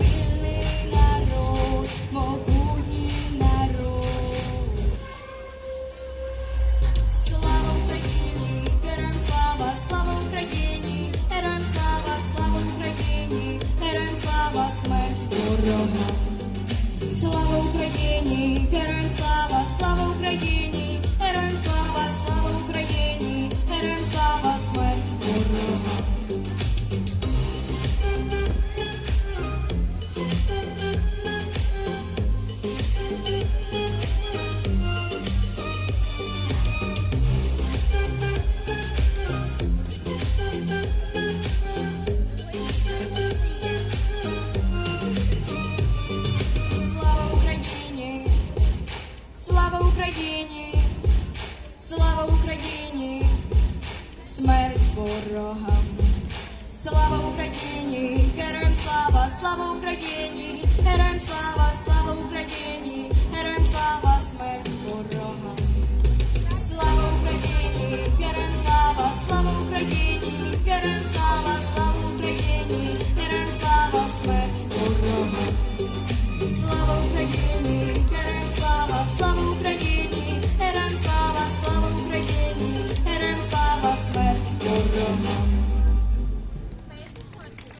вільний народ, могутній народ. Слава Україні, героям слава, смерть ворогам. Слава Україні, героям слава, слава Україні, Слава Україні! Смерть ворогам! Слава Україні! Героям слава! Слава Україні! Героям слава! Слава Україні! Героям слава! Смерть ворогам! Слава Україні! Героям слава! Слава Україні! Героям слава! Слава Україні! Героям